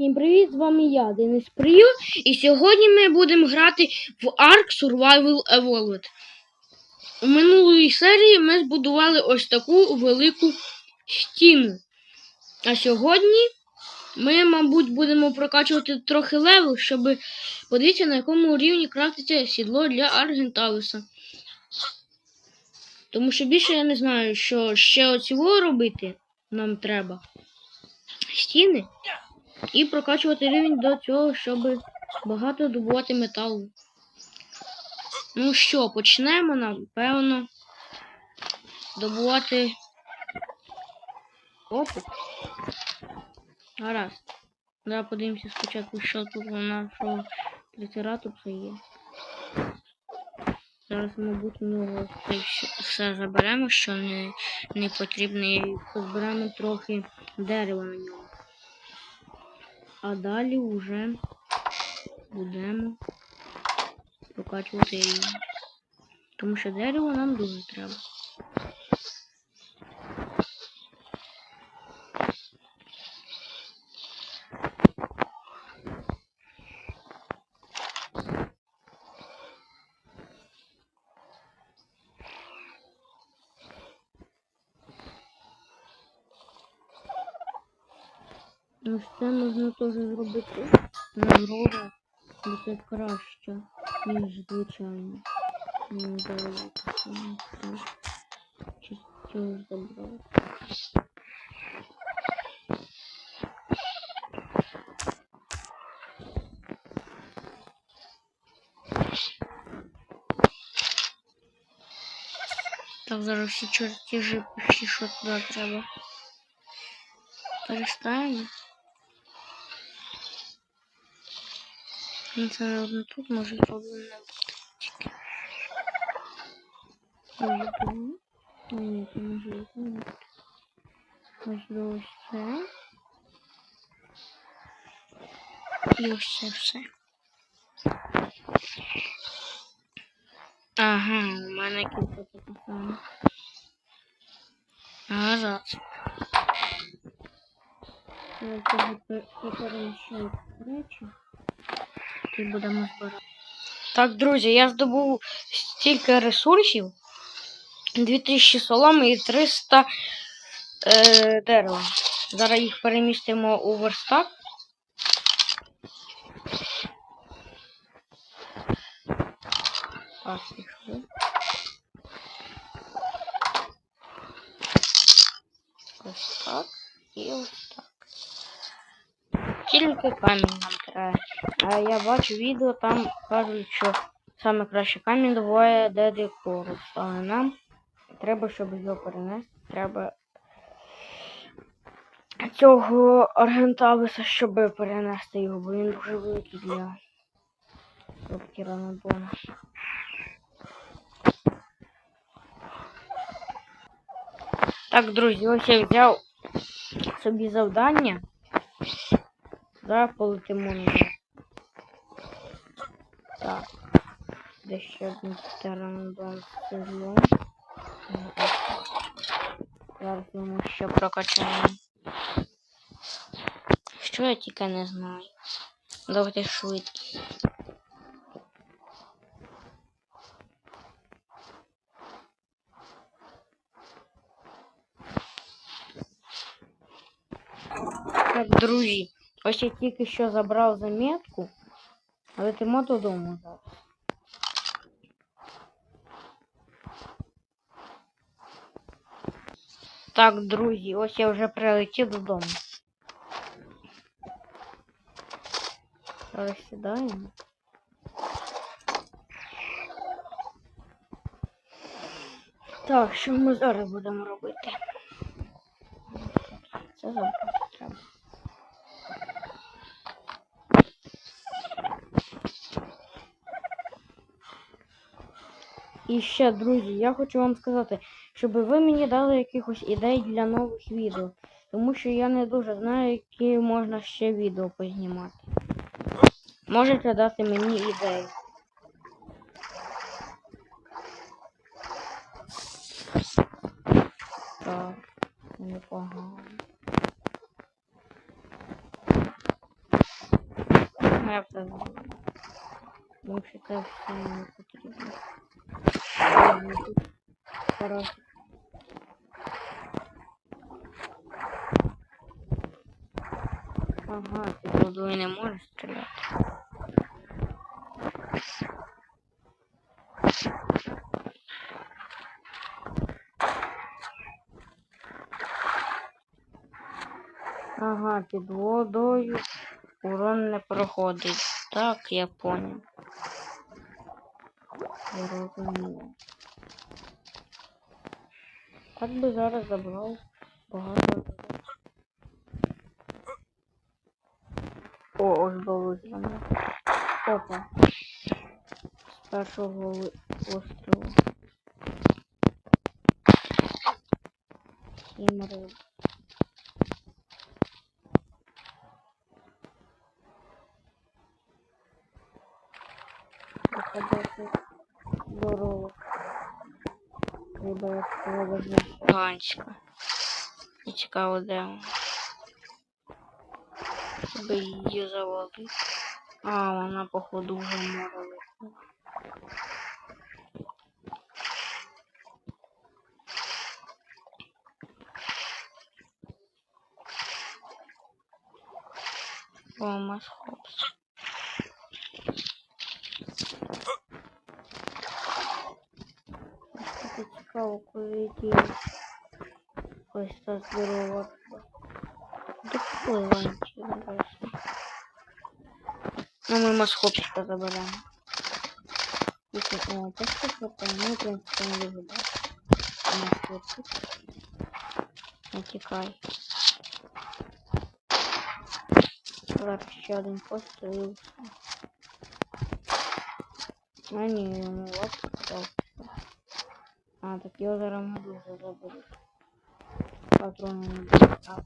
Всім привіт, з вами я, Денис Прию, і сьогодні ми будемо грати в Ark Survival Evolved. У минулої серії ми збудували ось таку велику стіну. А сьогодні ми, мабуть, будемо прокачувати трохи левел, щоб подивитися, на якому рівні крафтиться сідло для Аргенталуса. Тому що більше я не знаю, що ще оцього робити нам треба. Стіни. І прокачувати рівень до цього, щоб багато добувати металу. Ну що, почнемо, напевно, добувати опит. Гаразд. Давай подивимося спочатку, що тут у нашого трицератопса є. Зараз, мабуть, нього це все- заберемо, що не, не потрібно, і позберемо трохи дерева на ньому. А далі вже будемо прокачувати її. Тому що дерево нам дуже треба. Ну, це можна теж зробити на дрова, бо це краще, ніж звичайно. Ну, давай поставимо так. Чи цього забрати. Так, зараз всі чертежі пиші, що туди треба. Переставимо. Це не тут може повинно бути. тільки. Ой, ні, це до ось це. І це все. Ага, у мене кілька таке. Гаразд. Давайте перемішаю речі. І будемо збирати. Так, друзі, я здобув стільки ресурсів. 2000 соломи і 300 е, дерева. Зараз їх перемістимо у верстак. Ось так і ось так. Тільки камінь нам я бачу відео, там кажуть, що саме краще камінь добуває Деди Корус. Але нам треба, щоб його перенести, треба цього аргенталиса, щоб перенести його, бо він дуже великий для Ранабона. Так, друзі, ось я взяв собі завдання. Зараз полетимо на. Так. Де ще один птеранодон з седлом. Зараз йому ще прокачаємо. Що я тільки не знаю. Давайте швидкість. Так, друзі, ось я тільки що забрав заметку, але летимо додому зараз. Так, друзі, ось я вже прилетів додому. Зараз сідаємо. Так, що ми зараз будемо робити? Це забрати І ще, друзі, я хочу вам сказати, щоб ви мені дали якихось ідей для нових відео. Тому що я не дуже знаю, які можна ще відео познімати. Можете дати мені ідеї. Так, непогано. Я все знаю. Тому що це все. Хорошо. Ага, ти водою не можеш стріляти. Ага, під водою урон не проходить. Так, я понял. Я розумію. Так би зараз забрав багато. О, ось вилучено. Опа. З першого острова. Сім риб. Як повезла. Ганська. І цікаво, де вона. Щоб її завалити. А, вона походу вже море вийшла. Томас Хопс. Таке цікаво, коли діє. Ось та здорова. Допливанчик, бачите. Ну, ми масхопчика заберемо. Тільки, о, це що хватає? Ну, в принципі, не виглядає. Масхопчик. Не тікай. Зараз ще один постріл і все. А ні, йому лапку дав. А, так його зараз медуза заберуть. Патрони не будуть. А,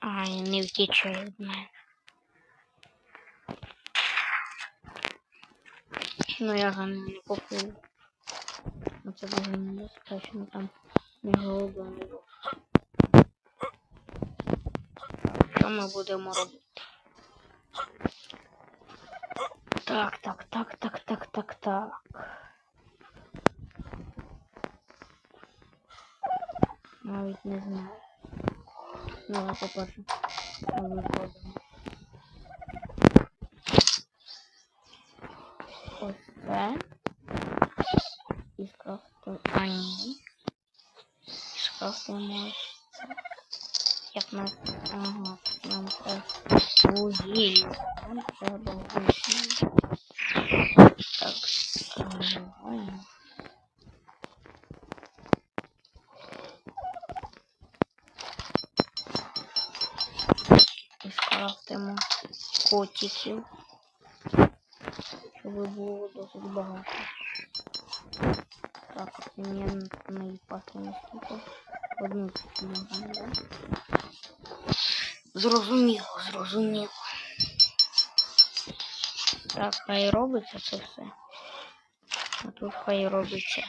Ай, не втече від. Ну я ним не поплив. Ну це дуже небезпечно там не голодний. Що ми будемо робити? Так, так, так, так, так, так, так. Навіть не знаю. Давай по-перше. Виходимо. скрафтимо ось це. Як нас. Ага, нам треба вугілля. Нам треба вугілля. Так, збиваємо. І скрафтимо котиків. Щоб було досить багато. Так, мені мої паски не скільки. Одну можна, да? Зрозуміло, зрозуміло. Так, хай робиться це все. А тут хай робиться.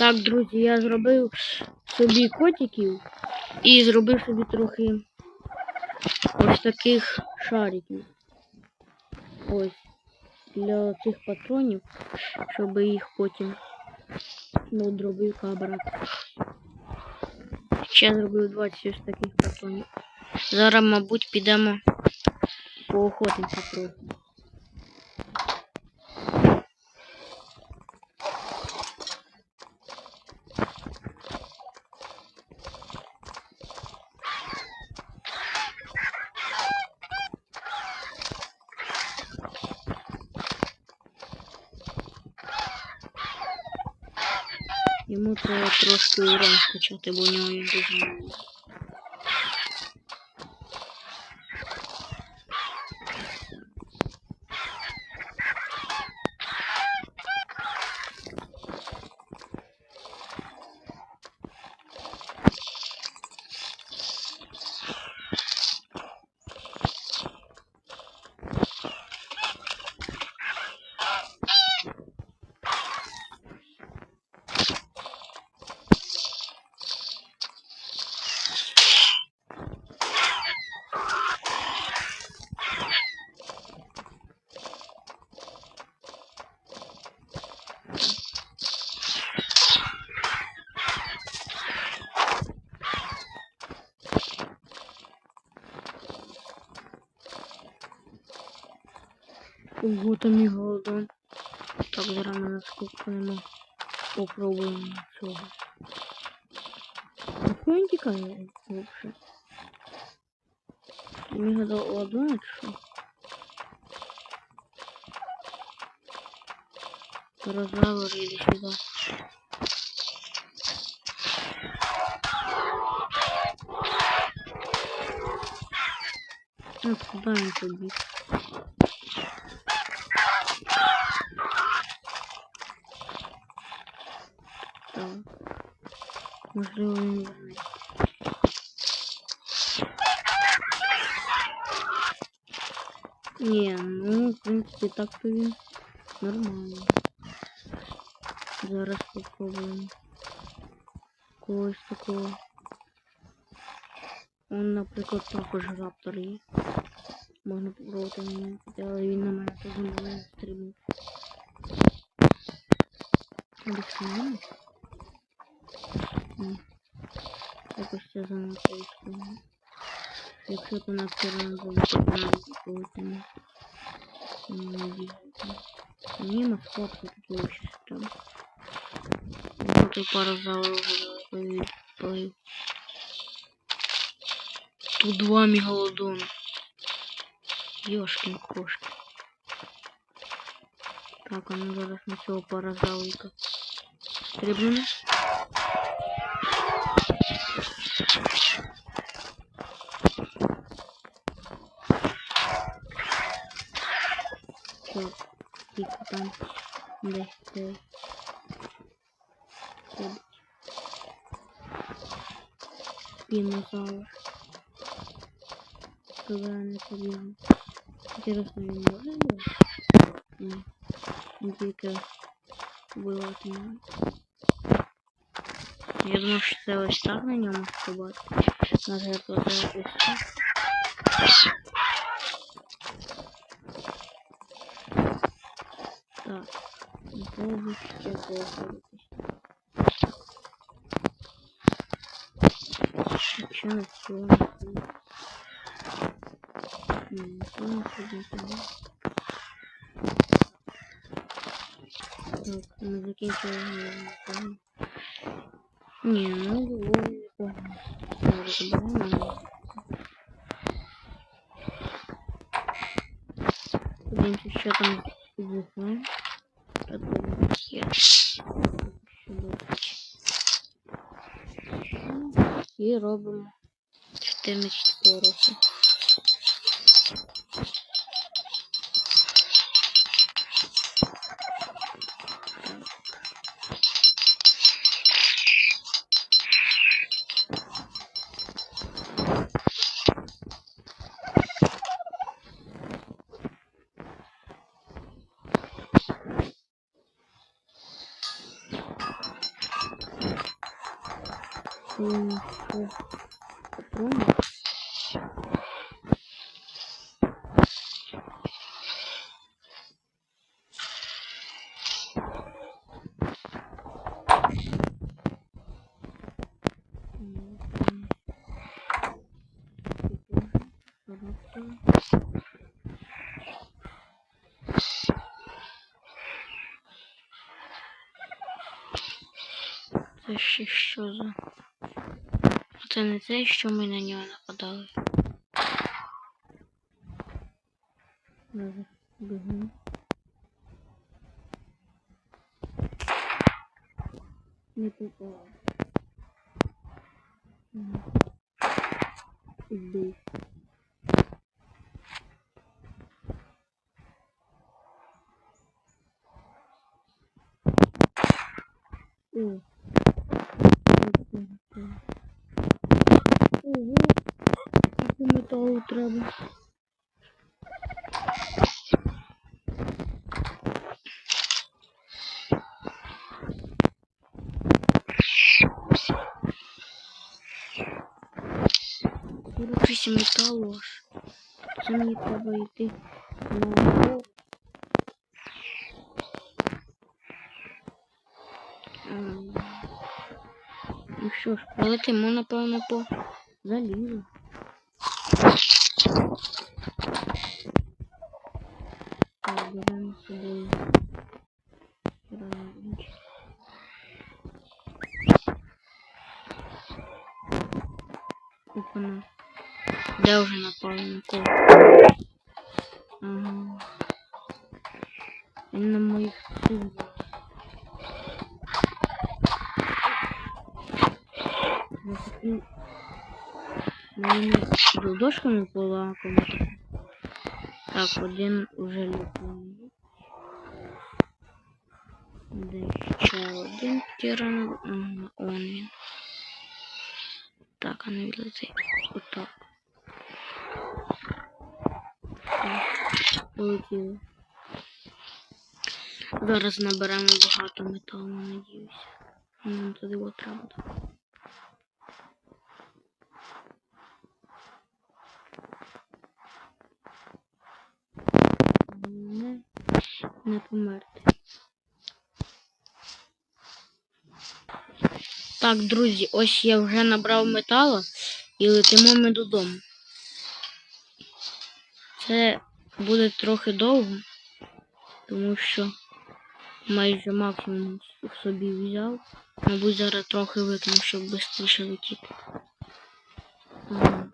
Так, друзі, я зробив собі котиків і зробив собі трохи ось таких шариків. Ось для цих патронів, щоб їх потім ну, дробивка брати. Ще зробив 20 ось таких патронів. Зараз, мабуть, підемо поохотимося трохи. Йому треба трошки уран скачати, бо у нього дуже. Ого, там і голодон. Так, зараз ми наскупимо. Попробуємо цього. Хто він тікає взагалі? Мені голодон, чи що? Розавр іди сюди. А куди він побіг? Так. Можливо, він. Ні, ну, в принципі, так то він нормально. Зараз попробуємо. Когось такого. Он, наприклад, також раптор є. Можна попробувати мене, але він на мене теж не буде стрибнути. Десь немає? Ні. Якось це занадто існує. Якщо ти на втором залетить, то навіть ніколи ти не не бігати. Ні, маскот тут вообще там. Вот и пара залов повів. Тут два мегалодона. Ёшкин кошки. Так, а ну зараз на цього паразалика. Стрибнемо. Так, тихо там. Десь це. ходить. Спинозавр. Туди не побігли. Інтересно, він може бути? Ні. Він тільки вбивати може. Я думав, що це ось на ньому стрибати. На жаль, це ось так. Так. Попробуй ще походитись. Що на цьому? Не ходить, да? Так, ми закінчили напевно. Ні, ну було. Зараз заберемо. Подивимося, що там вікном. Так, є. Сюди. І робимо 14 пороху. М, що? Патрони? М, м. Коробка. Це ще що за? Це не те, що ми на нього нападали. Не. Мгм. Збив. О. Скільки металу треба. Сорок вісім металу аж. Це мені треба йти на гору. Ем, Ну що ж, полетимо, напевно, по залізу. Так, беремо з собою. Ранч. Опана. Де вже напали на кого? Ага. Він на. Я такий моїми дошками полакомити. Так, один уже лікує. Де ще один тиран. Он він. Так, а не відлетить. Отак. Так, полетіло. Зараз наберемо багато металу, надіюся. Нам туди треба. так. Головне не померти. Так, друзі, ось я вже набрав метала і летимо ми додому. Це буде трохи довго, тому що майже максимум собі взяв. Мабуть, зараз трохи викину, щоб швидше летіти. Ага.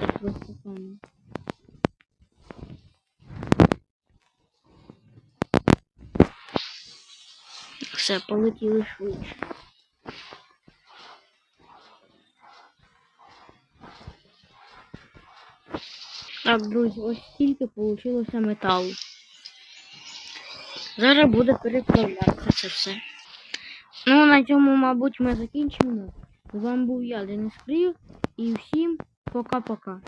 Це просто Все, полетіли швидше. Так, друзі, ось стільки вийшло металу. Зараз буде переправлятися це все. Ну, на цьому, мабуть, ми закінчимо. З вами був я, Денис Крів, і всім пока-пока.